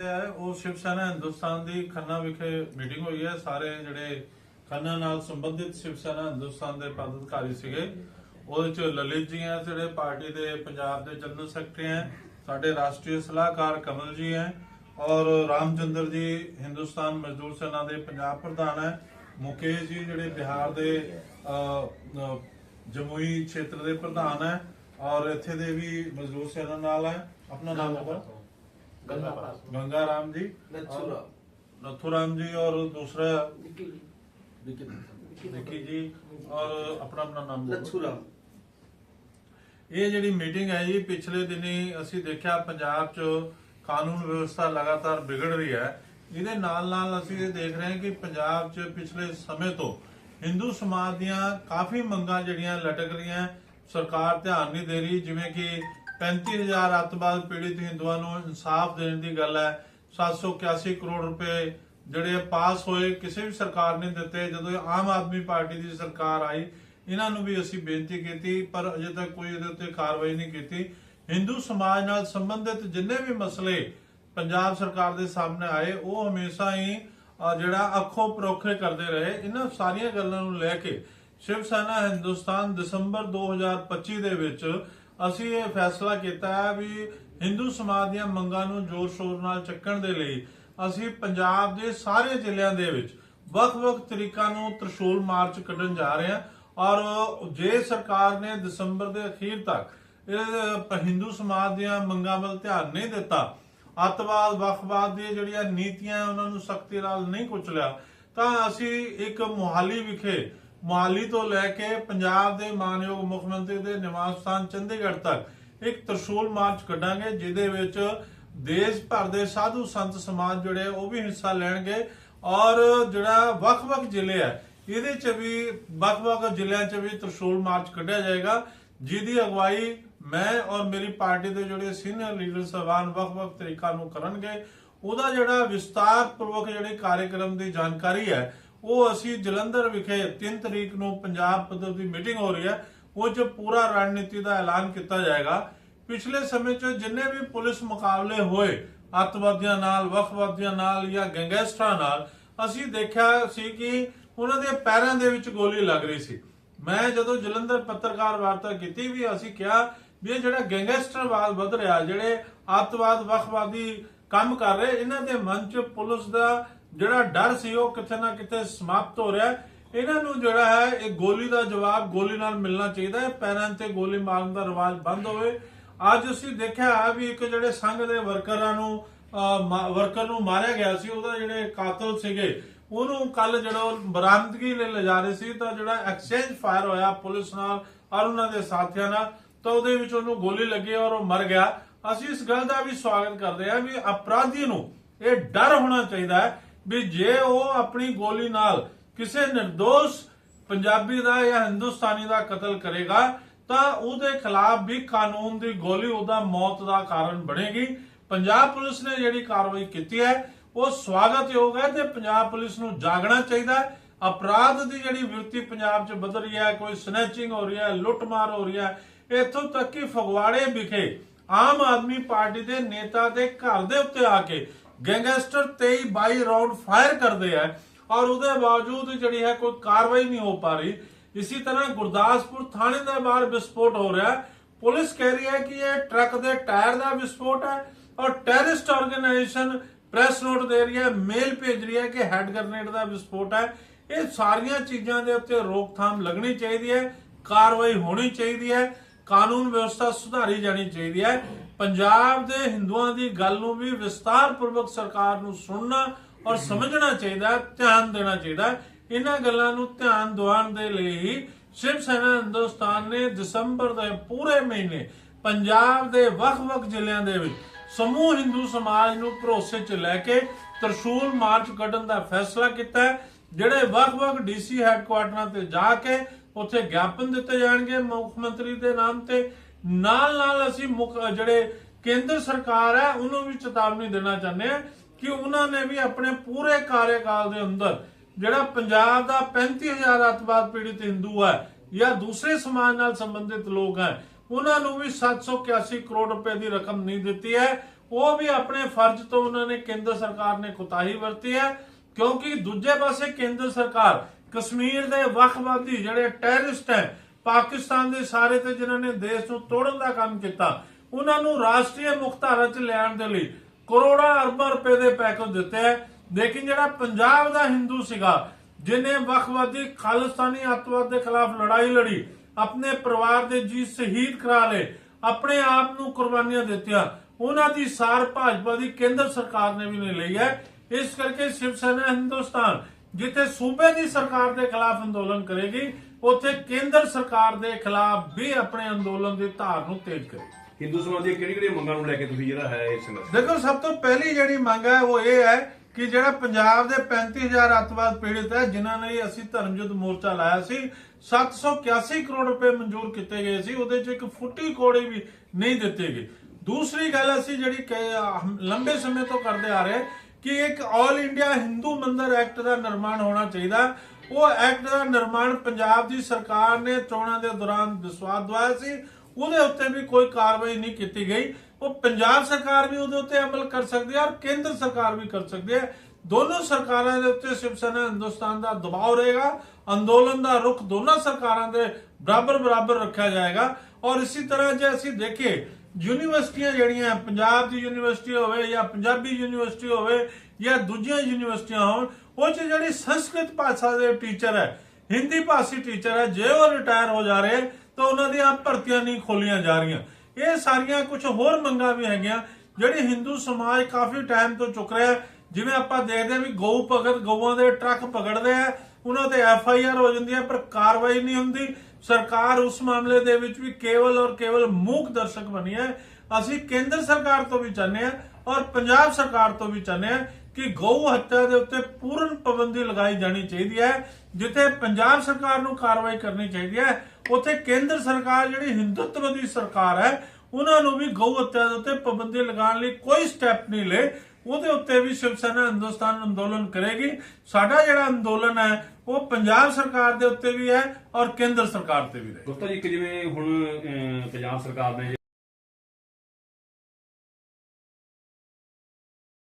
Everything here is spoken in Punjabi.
ਉਹ ਸ਼ਿਵ ਸੈਨਾ ਹਿੰਦੁਸਤਾਨ ਦੀ ਖੰਨਾ ਵਿਖੇ ਮੀਟਿੰਗ ਹੋਈ ਹੈ। ਸਾਰੇ ਜਿਹੜੇ ਖੰਨਾ ਨਾਲ ਸੰਬੰਧਿਤ ਸ਼ਿਵ ਸੈਨਾ ਹਿੰਦੁਸਤਾਨ ਦੇ ਪਦਾਧਿਕਾਰੀ ਸੀਗੇ। ਉਹਦੇ ਚ ਲਲਿਤ ਜੀ ਹੈ ਜਿਹੜੇ ਪਾਰਟੀ ਦੇ ਪੰਜਾਬ ਦੇ ਜਨਰਲ ਸੈਕਟਰੀ ਹੈ। ਸਾਡੇ ਰਾਸ਼ਟਰੀ ਸਲਾਹਕਾਰ ਕਮਲ ਜੀ ਹੈ ਔਰ ਰਾਮਚੰਦਰ ਜੀ ਹਿੰਦੁਸਤਾਨ ਮਜ਼ਦੂਰ ਸੈਨਾ ਦੇ ਪੰਜਾਬ ਪ੍ਰਧਾਨ ਹੈ। ਮੁਕੇਸ਼ ਜੀ ਜਿਹੜੇ ਬਿਹਾਰ ਦੇ ਜਮੂਈ ਖੇਤਰ ਦੇ ਪ੍ਰਧਾਨ ਹੈ ਔਰ ਇੱਥੇ ਦੇ ਵੀ ਮਜ਼ਦੂਰ ਸੈਨਾ ਨਾਲ ਹੈ। ਆਪਣਾ ਨਾਮ ਬਤਾਓ गंगा पास गंगा राम जी नथुराम। नथुराम जी और दूसरा विकी विक्की जी और अपना अपना नाम बोलो। लच्छूराम ਇਹ ਜਿਹੜੀ ਮੀਟਿੰਗ ਹੈ ਜੀ ਪਿਛਲੇ ਦਿਨੀ ਅਸੀਂ ਦੇਖਿਆ ਪੰਜਾਬ 'ਚ ਕਾਨੂੰਨ ਵਿਵਸਥਾ ਲਗਾਤਾਰ ਵਿਗੜ ਰਹੀ ਹੈ ਇਹਦੇ ਨਾਲ ਨਾਲ ਅਸੀਂ ਇਹ ਦੇਖ ਰਹੇ ਹਾਂ ਕਿ ਪੰਜਾਬ 'ਚ ਪਿਛਲੇ ਸਮੇਂ ਤੋਂ ਹਿੰਦੂ ਸਮਾਜ ਦੀਆਂ ਕਾਫੀ ਮੰਗਾਂ ਜਿਹੜੀਆਂ ਲਟਕ ਰਹੀਆਂ ਸਰਕਾਰ ਧਿਆਨ ਨਹੀਂ ਦੇ ਰਹੀ ਜਿਵੇਂ ਕਿ 35000 ਅੱਤਵਾਦ ਪੀੜਿਤ ਹਿੰਦੂਆਂ ਨੂੰ ਇਨਸਾਫ ਦੇਣ ਦੀ ਗੱਲ ਹੈ। 781 ਕਰੋੜ ਰੁਪਏ ਜਿਹੜੇ ਪਾਸ ਹੋਏ ਕਿਸੇ ਵੀ ਸਰਕਾਰ ਨੇ ਦਿੱਤੇ। ਜਦੋਂ ਆਮ ਆਦਮੀ ਪਾਰਟੀ ਦੀ ਸਰਕਾਰ ਆਈ ਇਹਨਾਂ ਨੂੰ ਵੀ ਅਸੀਂ ਬੇਨਤੀ ਕੀਤੀ ਪਰ ਅਜੇ ਤੱਕ ਕੋਈ ਇਹਦੇ ਉੱਤੇ ਕਾਰਵਾਈ ਨਹੀਂ ਕੀਤੀ। ਹਿੰਦੂ ਸਮਾਜ ਨਾਲ ਸੰਬੰਧਿਤ ਜਿੰਨੇ ਵੀ ਮਸਲੇ ਪੰਜਾਬ ਸਰਕਾਰ ਦੇ ਸਾਹਮਣੇ ਆਏ ਉਹ ਹਮੇਸ਼ਾ ਹੀ ਅਹ, ਜਿਹੜਾ ਅੱਖੋਂ ਪਰੋਖੇ ਕਰਦੇ ਰਹੇ। ਇਹਨਾਂ ਸਾਰੀਆਂ ਗੱਲਾਂ ਨੂੰ ਲੈ ਕੇ ਸ਼ਿਵ ਸੈਨਾ ਹਿੰਦੁਸਤਾਨ ਦਸੰਬਰ 2025 ਦੇ ਵਿੱਚ ਅਸੀਂ ਇਹ ਫੈਸਲਾ ਕੀਤਾ ਹੈ ਵੀ ਹਿੰਦੂ ਸਮਾਜ ਦੀਆਂ ਮੰਗਾਂ ਨੂੰ ਜ਼ੋਰ ਸ਼ੋਰ ਨਾਲ ਚੱਕਣ ਦੇ ਲਈ ਅਸੀਂ ਪੰਜਾਬ ਦੇ ਸਾਰੇ ਜ਼ਿਲ੍ਹਿਆਂ ਦੇ ਵਿੱਚ ਵੱਖ-ਵੱਖ ਤਰੀਕਾਂ ਨੂੰ ਤ੍ਰਿਸ਼ੂਲ ਮਾਰਚ ਕੱਢਣ ਜਾ ਰਹੇ ਹਾਂ ਔਰ ਜੇ ਸਰਕਾਰ ਨੇ ਦਸੰਬਰ ਦੇ ਅਖੀਰ ਤੱਕ ਇਹ ਹਿੰਦੂ ਸਮਾਜ ਦੀਆਂ ਮੰਗਾਂ ਵੱਲ ਧਿਆਨ ਨਹੀਂ ਦਿੱਤਾ, ਅੱਤਵਾਦ, ਵੱਖਵਾਦ ਦੀਆਂ ਜਿਹੜੀਆਂ ਨੀਤੀਆਂ ਉਹਨਾਂ ਨੂੰ ਸਖਤੀ ਨਾਲ ਨਹੀਂ ਕੁਚਲਿਆ, ਤਾਂ ਅਸੀਂ ਇੱਕ ਮੁਹਾਲੀ ਵਿਖੇ ਮੁਹਾਲੀ ਤੋਂ ਲੈ ਕੇ ਪੰਜਾਬ ਦੇ ਮਾਨਯੋਗ ਮੁੱਖ ਮੰਤਰੀ ਦੇ ਨਿਵਾਸ ਸਥਾਨ ਚੰਡੀਗੜ੍ਹ ਤੱਕ ਇੱਕ ਤ੍ਰਿਸ਼ੂਲ ਮਾਰਚ ਕੱਢਾਂਗੇ, ਜਿਹਦੇ ਵਿੱਚ ਦੇਸ਼ ਭਰ ਦੇ ਸਾਧੂ ਸੰਤ ਸਮਾਜ ਜਿਹੜੇ ਉਹ ਵੀ ਹਿੱਸਾ ਲੈਣਗੇ। ਔਰ ਜਿਹੜਾ ਵੱਖ-ਵੱਖ ਜ਼ਿਲ੍ਹੇ ਹੈ ਇਹਦੇ ਚ ਵੀ, ਵੱਖ-ਵੱਖ ਜ਼ਿਲ੍ਹਿਆਂ ਚ ਵੀ ਤਰਸ਼ੂਲ ਮਾਰਚ ਕੱਢਿਆ ਜਾਏਗਾ, ਜਿਹਦੀ ਅਗਵਾਈ ਮੈਂ ਔਰ ਮੇਰੀ ਪਾਰਟੀ ਦੇ ਜਿਹੜੇ ਸੀਨੀਅਰ ਲੀਡਰ ਸਹਿਬਾਨ ਵੱਖ-ਵੱਖ ਤਰੀਕਾ ਨੂੰ ਕਰਨਗੇ। ਉਹਦਾ ਜਿਹੜਾ ਵਿਸਤਾਰ ਪੂਰਵਕ ਜਿਹੜੇ ਕਾਰਜਕ੍ਰਮ ਦੀ ਜਾਣਕਾਰੀ ਹੈ ਉਹ ਅਸੀਂ ਜਲੰਧਰ ਵਿਖੇ 3 ਤਰੀਕ ਨੂੰ ਪੰਜਾਬ ਪੱਧਰ ਦੀ ਮੀਟਿੰਗ ਹੋ ਰਹੀ ਹੈ, ਉਹ 'ਚ ਪੂਰਾ ਰਣਨੀਤੀ ਦਾ ਐਲਾਨ ਕੀਤਾ ਜਾਏਗਾ। ਪਿਛਲੇ ਸਮੇਂ 'ਚ ਜਿੰਨੇ ਵੀ ਪੁਲਿਸ ਮੁਕਾਬਲੇ ਹੋਏ, ਅੱਤਵਾਦੀਆਂ ਨਾਲ, ਵੱਖਵਾਦੀਆਂ ਨਾਲ ਜਾਂ ਗੈਂਗਸਟਰਾਂ ਨਾਲ, ਅਸੀਂ ਦੇਖਿਆ ਸੀ ਕਿ ਉਹਨਾਂ ਦੇ ਪੈਰਾਂ ਦੇ ਵਿੱਚ ਗੋਲੀ ਲੱਗ ਰਹੀ ਸੀ। ਮੈਂ ਜਦੋਂ ਜਲੰਧਰ ਪੱਤਰਕਾਰ ਵਾਰਤਾ ਕੀਤੀ ਵੀ ਅਸੀਂ ਕਿਹਾ ਵੀ ਇਹ ਜਿਹੜਾ ਗੈਂਗਸਟਰਵਾਦ ਵੱਧ ਰਿਹਾ, ਜਿਹੜੇ ਅੱਤਵਾਦ, ਵੱਖਵਾਦੀ ਕੰਮ ਕਰ ਰਹੇ। ਇਹਨਾਂ ਦੇ ਮਨ 'ਚ ਪੁਲਿਸ ਦਾ ਜਿਹੜਾ ਡਰ ਸੀ, ਉਹ ਕਿਤੇ ਨਾ ਕਿਤੇ ਸਮਾਪਤ ਹੋ ਰਿਹਾ ਹੈ। ਇਹਨਾਂ ਨੂੰ ਜਿਹੜਾ ਹੈ, ਇਹ ਗੋਲੀ ਦਾ ਜਵਾਬ ਗੋਲੀ ਨਾਲ ਮਿਲਣਾ ਚਾਹੀਦਾ ਹੈ। ਪੈਰਾਂ ਤੇ ਗੋਲੀ ਮਾਰਨ ਦਾ ਰਿਵਾਜ ਬੰਦ ਹੋਵੇ। ਅੱਜ ਅਸੀਂ ਦੇਖਿਆ ਵੀ ਇੱਕ ਜਿਹੜੇ ਸੰਘ ਦੇ ਵਰਕਰਾਂ ਨੂੰ ਵਰਕਰ ਨੂੰ ਮਾਰਿਆ ਗਿਆ ਸੀ, ਉਹਦਾ ਜਿਹੜੇ ਕਾਤਲ ਸੀਗੇ, ਉਹਨੂੰ ਕੱਲ ਜਿਹੜਾ ਉਹ ਬਰਾਮਦਗੀ ਲਈ ਲਿਜਾ ਰਹੇ ਸੀ, ਤਾਂ ਜਿਹੜਾ ਐਕਸਚੇਂਜ ਫਾਇਰ ਹੋਇਆ ਪੁਲਿਸ ਨਾਲ ਔਰ ਉਹਨਾਂ ਦੇ ਸਾਥੀਆਂ ਨਾਲ, ਤਾਂ ਉਹਦੇ ਵਿੱਚ ਉਹਨੂੰ ਗੋਲੀ ਲੱਗੀ ਔਰ ਉਹ ਮਰ ਗਿਆ। ਅਸੀਂ ਇਸ ਗੱਲ ਦਾ ਵੀ ਸਵਾਗਤ ਕਰਦੇ ਹਾਂ ਵੀ ਅਪਰਾਧੀ ਨੂੰ ਇਹ ਡਰ ਹੋਣਾ ਚਾਹੀਦਾ ਹੈ ਵੀ ਜੇ ਉਹ ਆਪਣੀ ਗੋਲੀ ਨਾਲ ਕਿਸੇ નિર્ਦੋਸ਼ ਪੰਜਾਬੀ ਦਾ ਜਾਂ ਹਿੰਦੁਸਤਾਨੀ ਦਾ ਕਤਲ ਕਰੇਗਾ, ਤਾਂ ਉਹਦੇ ਖਿਲਾਫ ਵੀ ਕਾਨੂੰਨ ਦੀ ਗੋਲੀ ਉਹਦਾ ਮੌਤ ਦਾ ਕਾਰਨ ਬਣੇਗੀ। ਪੰਜਾਬ ਪੁਲਿਸ ਨੇ ਜਿਹੜੀ ਕਾਰਵਾਈ ਕੀਤੀ ਹੈ, ਉਹ ਸਵਾਗਤਯੋਗ ਹੈ ਤੇ ਪੰਜਾਬ ਪੁਲਿਸ ਨੂੰ ਜਾਗਣਾ ਚਾਹੀਦਾ ਹੈ। ਅਪਰਾਧ ਦੀ ਜਿਹੜੀ ਵਿਰਤੀ ਪੰਜਾਬ 'ਚ ਬਦਲ ਰਹੀ ਹੈ, ਕੋਈ ਸਨੈਚਿੰਗ ਹੋ ਰਹੀ ਹੈ, ਲੁੱਟਮਾਰ ਹੋ ਰਹੀ ਹੈ, ਇੱਥੋਂ ਤੱਕ ਕਿ ਫਗਵਾੜੇ ਵਿਖੇ ਆਮ ਆਦਮੀ ਪਾਰਟੀ ਦੇ ਨੇਤਾ ਦੇ ਘਰ ਦੇ ਉੱਤੇ ਆ ਕੇ ਗੈਂਗਸਟਰ 23 22 ਰਾਉਂਡ ਫਾਇਰ ਕਰਦੇ ਆ ਔਰ ਉਹਦੇ ਬਾਵਜੂਦ ਜਿਹੜੀ ਹੈ ਕੋਈ ਕਾਰਵਾਈ ਨਹੀਂ ਹੋ ਪਾ ਰਹੀ। ਇਸੇ ਤਰ੍ਹਾਂ ਗੁਰਦਾਸਪੁਰ ਥਾਣੇ ਦੇ ਬਾਹਰ ਵਿਸਫੋਟ ਹੋ ਰਿਹਾ। ਪੁਲਿਸ ਕਹਿ ਰਹੀ ਹੈ ਕਿ ਇਹ ਟਰੱਕ ਦੇ ਟਾਇਰ ਦਾ ਵਿਸਫੋਟ ਹੈ ਔਰ ਟੈਰਰਿਸਟ ਆਰਗੇਨਾਈਜੇਸ਼ਨ ਪ੍ਰੈਸ ਨੋਟ ਦੇ ਰਹੀ ਹੈ, ਮੇਲ ਭੇਜ ਰਹੀ ਹੈ ਕਿ ਹੈਡ ਗ੍ਰਨੇਡ ਦਾ ਵਿਸਫੋਟ ਹੈ। ਇਹ ਸਾਰੀਆਂ ਚੀਜ਼ਾਂ ਦੇ ਉੱਤੇ ਰੋਕਥਾਮ ਲੱਗਣੀ ਚਾਹੀਦੀ ਹੈ, ਕਾਰਵਾਈ ਹੋਣੀ ਚਾਹੀਦੀ ਹੈ। ਕਾਨੂੰਨ ਵਿਵਸਥਾ ਸੁਧਾਰੀ ਜਾਣੀ ਚਾਹੀਦੀ ਹੈ। ਪੰਜਾਬ ਦੇ ਹਿੰਦੂਆਂ ਦੀ ਗੱਲ ਨੂੰ ਵੀ ਵਿਸਤਾਰ ਸਰਕਾਰ ਨੂੰ ਸੁਣਨਾ ਔਰ ਸਮਝਣਾ ਚਾਹੀਦਾ ਧਿਆਨ ਦੇਣਾ ਚਾਹੀਦਾ ਇਹਨਾਂ ਗੱਲਾਂ ਨੂੰ ਧਿਆਨ ਦਿਵਾਉਣ ਦੇ ਲਈ ਸ਼ਿਵ ਸੈਨਾ ਹਿੰਦੁਸਤਾਨ ਨੇ ਦਸੰਬਰ ਦੇ ਪੂਰੇ ਮਹੀਨੇ ਪੰਜਾਬ ਦੇ ਵੱਖ-ਵੱਖ ਜ਼ਿਲ੍ਹਿਆਂ ਦੇ ਵਿੱਚ ਸਮੂਹ ਹਿੰਦੂ ਸਮਾਜ ਨੂੰ ਭਰੋਸੇ 'ਚ ਲੈ ਕੇ ਤਰਸ਼ੂਲ ਮਾਰਚ ਕੱਢਣ ਦਾ ਫੈਸਲਾ ਕੀਤਾ ਹੈ, ਜਿਹੜੇ ਵੱਖ-ਵੱਖ ਡੀਸੀ ਹੈੱਡਕੁਆਟਰਾਂ ਤੇ ਜਾ ਕੇ ਉੱਥੇ ਗਿਆਪਨ ਦਿੱਤੇ ਜਾਣਗੇ ਮੁੱਖ ਮੰਤਰੀ ਦੇ ਨਾਮ ਤੇ। ਨਾਲ ਨਾਲ ਅਸੀਂ ਜਿਹੜੇ ਕੇਂਦਰ ਸਰਕਾਰ ਹੈ, ਉਹਨੂੰ ਵੀ ਚੇਤਾਵਨੀ ਦੇਣਾ ਚਾਹੁੰਦੇ ਹਾਂ ਕਿ ਉਹਨਾਂ ਨੇ ਵੀ ਆਪਣੇ ਪੂਰੇ ਕਾਰਜਕਾਲ ਦੇ ਅੰਦਰ, ਜਿਹੜਾ ਪੰਜਾਬ ਦਾ 35000 ਅੱਤਵਾਦ ਪੀੜਿਤ ਹਿੰਦੂ ਹੈ ਜਾਂ ਦੂਸਰੇ ਸਮਾਜ ਨਾਲ ਸੰਬੰਧਿਤ ਲੋਕ ਹੈ, ਉਹਨਾਂ ਨੂੰ ਵੀ 781 ਕਰੋੜ ਰੁਪਏ ਦੀ ਰਕਮ ਨਹੀਂ ਦਿੱਤੀ ਹੈ। ਉਹ ਵੀ ਆਪਣੇ ਫਰਜ਼ ਤੋਂ ਉਹਨਾਂ ਨੇ ਕੇਂਦਰ ਸਰਕਾਰ ਨੇ ਕੁਤਾਹੀ ਵਰਤੀ ਹੈ, ਕਿਉਂਕਿ ਦੂਜੇ ਪਾਸੇ ਕੇਂਦਰ ਸਰਕਾਰ ਕਸ਼ਮੀਰ ਦੇ ਵੱਖਵਾਦੀ ਜਿਹੜੇ ਟੈਰਰਿਸਟ ਹੈ, ਪਾਕਿਸਤਾਨ ਦੇ ਸਾਰੇ ਤੇ ਜਿਨ੍ਹਾਂ ਨੇ ਦੇਸ਼ ਨੂੰ ਤੋੜਨ ਦਾ ਕੰਮ ਕੀਤਾ, ਉਹਨਾਂ ਨੂੰ ਰਾਸ਼ਟਰੀ ਮੁਖਤਾਰਾ 'ਚ ਲਿਆਉਣ ਦੇ ਲਈ ਕਰੋੜਾਂ ਅਰਬਾਂ ਰੁਪਏ ਦੇ ਪੈਕੇਜ ਦਿੱਤੇ ਹੈ। ਲੇਕਿਨ ਜਿਹੜਾ ਪੰਜਾਬ ਦਾ ਹਿੰਦੂ ਸੀਗਾ, ਜਿਨੇ ਵੱਖਵਾਦੀ ਖਾਲਿਸਤਾਨੀ ਅਤਵਾਦ ਦੇ ਖਿਲਾਫ ਲੜਾਈ ਲੜੀ, ਆਪਣੇ ਪਰਿਵਾਰ ਦੇ ਜੀ ਸ਼ਹੀਦ ਕਰਾ ਲਏ, ਆਪਣੇ ਆਪ ਨੂੰ ਕੁਰਬਾਨੀਆਂ ਦਿੱਤੀਆਂ, ਉਹਨਾਂ ਦੀ ਸਾਰ ਭਾਜਪਾ ਦੀ ਕੇਂਦਰ ਸਰਕਾਰ ਨੇ ਵੀ ਨਹੀਂ ਲਈ ਹੈ। ਇਸ ਕਰਕੇ ਸ਼ਿਵ ਸੈਨਾ ਹਿੰਦੁਸਤਾਨ ਜਿੱਥੇ ਸੂਬੇ ਦੀ ਸਰਕਾਰ ਦੇ ਖਿਲਾਫ ਅੰਦੋਲਨ ਕਰੇਗੀ ਉੱਥੇ ਕੇਂਦਰ ਸਰਕਾਰ ਦੇ ਖਿਲਾਫ ਵੀ ਆਪਣੇ ਅੰਦੋਲਨ ਦੀ ਧਾਰ ਨੂੰ ਤੇਜ਼ ਕਰੇਗੀ। ਹਿੰਦੂ ਸਮਾਜ ਦੀਆਂ ਕਿਹੜੀ ਕਿਹੜੀਆਂ ਮੰਗਾਂ ਨੂੰ ਲੈ ਕੇ ਤੁਸੀਂ ਜਿਹੜਾ ਹੈ ਇਹ ਸੰਘਰਸ਼ ਦੇਖੋ ਸਭ ਤੋਂ ਪਹਿਲੀ ਜਿਹੜੀ ਮੰਗ ਹੈ ਉਹ ਇਹ ਹੈ ਕਿ ਜਿਹੜਾ ਪੰਜਾਬ ਦੇ 35000 ਅੱਤਵਾਦ ਪੀੜਿਤ ਹੈ ਜਿਨ੍ਹਾਂ ਨੇ ਅਸੀਂ ਧਰਮ ਯੁੱਧ ਮੋਰਚਾ ਲਾਇਆ ਸੀ 781 ਕਰੋੜ ਰੁਪਏ ਮਨਜ਼ੂਰ ਕੀਤੇ ਗਏ ਸੀ ਉਹਦੇ 'ਚ ਇੱਕ ਫੁੱਟੀ ਕੋੜੀ ਵੀ ਨਹੀਂ ਦਿੱਤੇ ਗਏ ਦੂਸਰੀ ਗੱਲ ਅਸੀਂ ਜਿਹੜੀ ਲੰਬੇ ਸਮੇਂ ਤੋਂ ਕਰਦੇ ਆ ਰਹੇ ਕਿ ਇੱਕ ਆਲ ਇੰਡੀਆ ਹਿੰਦੂ ਮੰਦਰ ਐਕਟ ਦਾ ਨਿਰਮਾਣ ਹੋਣਾ ਚਾਹੀਦਾ ਉਹ ਐਕਟ ਦਾ ਨਿਰਮਾਣ ਪੰਜਾਬ ਦੀ ਸਰਕਾਰ ਨੇ ਚੋਣਾਂ ਦੇ ਦੌਰਾਨ ਵਿਸ਼ਵਾਸ ਦਵਾਇਆ ਸੀ। ਉਹਦੇ ਉੱਤੇ ਵੀ ਕੋਈ ਕਾਰਵਾਈ ਨਹੀਂ ਕੀਤੀ ਗਈ। ਉਹ ਪੰਜਾਬ ਸਰਕਾਰ ਵੀ ਉਹਦੇ ਉੱਤੇ ਅਮਲ ਕਰ ਸਕਦੀ ਹੈ ਔਰ ਕੇਂਦਰ ਸਰਕਾਰ ਵੀ ਕਰ ਸਕਦੀ ਹੈ। ਦੋਨੋਂ ਸਰਕਾਰਾਂ ਦੇ ਉੱਤੇ ਸ਼ਿਵ ਸੈਨਾ ਹਿੰਦੁਸਤਾਨ ਦਾ ਦਬਾਅ ਰਹੇਗਾ। ਅੰਦੋਲਨ ਦਾ ਰੁਖ ਦੋਨਾਂ ਸਰਕਾਰਾਂ ਦੇ ਬਰਾਬਰ ਬਰਾਬਰ ਰੱਖਿਆ ਜਾਏਗਾ। ਔਰ ਇਸੇ ਤਰ੍ਹਾਂ ਜੇ ਅਸੀਂ ਦੇਖੀਏ ਯੂਨੀਵਰਸਿਟੀਆਂ ਜਿਹੜੀਆਂ, ਪੰਜਾਬ ਦੀ ਯੂਨੀਵਰਸਿਟੀ ਹੋਵੇ ਜਾਂ ਪੰਜਾਬੀ ਯੂਨੀਵਰਸਿਟੀ ਹੋਵੇ ਜਾਂ ਦੂਜੀਆਂ ਯੂਨੀਵਰਸਿਟੀਆਂ ਹੋਣ, ਉਹ 'ਚ ਜਿਹੜੀ ਸੰਸਕ੍ਰਿਤ ਭਾਸ਼ਾ ਦੇ ਟੀਚਰ ਹੈ, ਹਿੰਦੀ ਭਾਸ਼ੀ ਟੀਚਰ ਹੈ, ਜੇ ਉਹ ਰਿਟਾਇਰ ਹੋ ਜਾ ਰਹੇ, ਤਾਂ ਉਹਨਾਂ ਦੀਆਂ ਭਰਤੀਆਂ ਨਹੀਂ ਖੋਲੀਆਂ ਜਾ ਰਹੀਆਂ। ਇਹ ਸਾਰੀਆਂ ਕੁਝ ਹੋਰ ਮੰਗਾਂ ਵੀ ਹੈਗੀਆਂ, ਜਿਹੜੀ ਹਿੰਦੂ ਸਮਾਜ ਕਾਫੀ ਟਾਈਮ ਤੋਂ ਚੁੱਕ ਰਿਹਾ ਜਿਵੇਂ ਆਪਾਂ ਦੇਖਦੇ ਹਾਂ ਵੀ ਗਊ ਭਗਤ, ਗਊਆਂ ਦੇ ਟਰੱਕ ਪਕੜਦੇ ਆ, ਉਹਨਾਂ ਤੇ ਐਫ ਆਈ ਆਰ ਹੋ ਜਾਂਦੀ ਹੈ, ਪਰ ਕਾਰਵਾਈ ਨਹੀਂ ਹੁੰਦੀ। ਸਰਕਾਰ ਉਸ ਮਾਮਲੇ ਦੇ ਵਿੱਚ ਵੀ ਕੇਵਲ ਔਰ ਕੇਵਲ ਮੂਕ ਦਰਸ਼ਕ ਬਣੀ ਹੈ। ਅਸੀਂ ਕੇਂਦਰ ਸਰਕਾਰ ਤੋਂ ਵੀ ਚਾਹੁੰਦੇ ਹਾਂ ਔਰ ਪੰਜਾਬ ਸਰਕਾਰ ਤੋਂ ਵੀ ਚਾਹੁੰਦੇ ਹਾਂ ਕਿ ਗਊ ਹੱਤਿਆ ਦੇ ਉੱਤੇ ਪੂਰਨ ਪਾਬੰਦੀ ਲਗਾਈ ਜਾਣੀ ਚਾਹੀਦੀ ਹੈ, ਜਿੱਥੇ ਪੰਜਾਬ ਸਰਕਾਰ ਨੂੰ ਕਾਰਵਾਈ ਕਰਨੀ ਚਾਹੀਦੀ ਹੈ। ਉੱਥੇ ਕੇਂਦਰ ਸਰਕਾਰ ਜਿਹੜੀ ਹਿੰਦੁੱਤਵ ਦੀ ਸਰਕਾਰ ਹੈ, ਉਹਨਾਂ ਨੂੰ ਵੀ ਗਊ ਹੱਤਿਆ ਦੇ ਉੱਤੇ ਪਾਬੰਦੀ ਲਗਾਉਣ ਲਈ ਕੋਈ ਸਟੈਪ ਨਹੀਂ ਲਏ। ਉਹਦੇ ਉੱਤੇ ਵੀ ਸ਼ਿਵ ਸੈਨਾ ਹਿੰਦੁਸਤਾਨ ਅੰਦੋਲਨ ਕਰੇਗੀ। ਸਾਡਾ ਜਿਹੜਾ ਅੰਦੋਲਨ ਹੈ ਉਹ ਪੰਜਾਬ ਸਰਕਾਰ ਦੇ ਉੱਤੇ ਵੀ ਹੈ ਔਰ ਕੇਂਦਰ ਸਰਕਾਰ ਤੇ ਵੀ ਰਹੇ। ਦੋਸਤੋ ਜੀ ਇੱਕ ਜਿਵੇਂ ਹੁਣ ਅਹ, ਪੰਜਾਬ ਸਰਕਾਰ ਨੇ